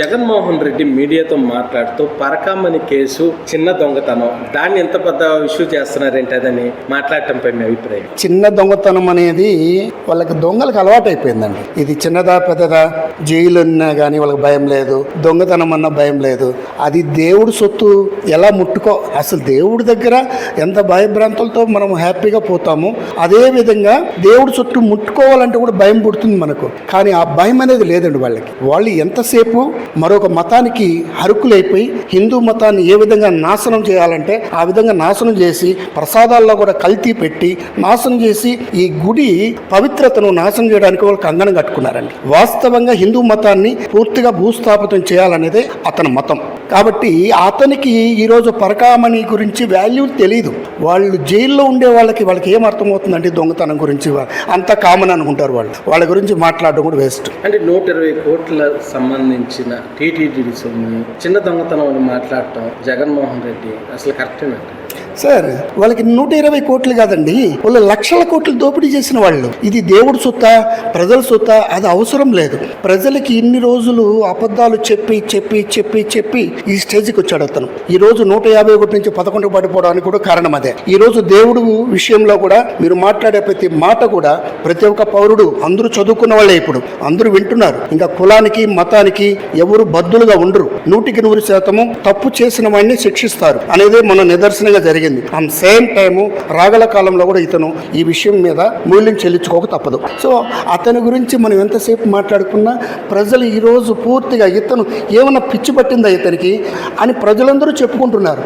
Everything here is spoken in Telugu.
జగన్మోహన్ రెడ్డి మీడియాతో మాట్లాడుతూ పరకామని కేసు చిన్న దొంగతనం. దాన్ని ఎంత పెద్ద ఇష్యూ చేస్తున్నారేంటి మాట్లాడటంపై మీ అభిప్రాయం? చిన్న దొంగతనం అనేది వాళ్ళకి దొంగలకు అలవాటు అయిపోయిందండి. ఇది చిన్నదా పెద్దదా? జైలు ఉన్నా కానీ వాళ్ళకి భయం లేదు. దొంగతనం అన్న భయం లేదు. అది దేవుడు సొత్తు ఎలా ముట్టుకో అసలు దేవుడి దగ్గర ఎంత భయభ్రాంతులతో మనం హ్యాపీగా పోతాము అదే విధంగా దేవుడి సొత్తు ముట్టుకోవాలంటే కూడా భయం పుడుతుంది మనకు. కానీ ఆ భయం అనేది లేదండి వాళ్ళకి. వాళ్ళు ఎంతసేపు మరొక మతానికి హరుకులైపోయి హిందూ మతాన్ని ఏ విధంగా నాశనం చేయాలంటే ఆ విధంగా నాశనం చేసి ప్రసాదాల్లో కూడా కల్తీ పెట్టి నాశనం చేసి ఈ గుడి పవిత్రతను నాశనం చేయడానికి వాళ్ళు కంగణం కట్టుకున్నారండి. వాస్తవంగా హిందూ మతాన్ని పూర్తిగా భూస్థాపితం చేయాలనేదే అతని మతం. కాబట్టి అతనికి ఈరోజు పరకామణి గురించి వాల్యూ తెలియదు వాళ్ళు జైల్లో ఉండే వాళ్ళకి వాళ్ళకి ఏం అర్థమవుతుందంటే దొంగతనం గురించి? అంత కామన్ అనుకుంటారు వాళ్ళు. వాళ్ళ గురించి మాట్లాడడం కూడా వేస్ట్ అంటే నూట ఇరవై కోట్ల సంబంధించిన టీటీడీ సొమ్ముని చిన్న దొంగతనం అని మాట్లాడటం జగన్మోహన్ రెడ్డి అసలు కరెక్టేనండి సార్ వాళ్ళకి నూట ఇరవై కోట్లు కాదండి. వాళ్ళు లక్షల కోట్లు దోపిడీ చేసిన వాళ్ళు. ఇది దేవుడి సొత్త ప్రజల సొత్త అది అవసరం లేదు. ప్రజలకి ఇన్ని రోజులు అబద్ధాలు చెప్పి చెప్పి చెప్పి చెప్పి ఈ స్టేజ్కి వచ్చాడు అతను. ఈ రోజు నూట యాభై ఒకటి నుంచి పదకొండు పడిపోవడానికి కూడా కారణం అదే. ఈ రోజు దేవుడు విషయంలో కూడా మీరు మాట్లాడే ప్రతి మాట కూడా ప్రతి ఒక్క పౌరుడు అందరూ చదువుకున్న వాళ్ళే ఇప్పుడు. అందరూ వింటున్నారు. ఇంకా కులానికి మతానికి ఎవరు బద్దులుగా ఉండరు. నూటికి నూరు శాతము తప్పు చేసిన వాడిని శిక్షిస్తారు. అనేదే మన నిదర్శనంగా జరిగింది. అన్ సేమ్ టైము రాగల కాలంలో కూడా ఇతను ఈ విషయం మీద మూల్యం చెల్లించుకోక తప్పదు. సో అతని గురించి మనం ఎంతసేపు మాట్లాడుకున్నా ప్రజలు ఈరోజు పూర్తిగా ఇతను ఏమన్నా పిచ్చి పట్టిందా ఇతనికి అని ప్రజలందరూ చెప్పుకుంటున్నారు.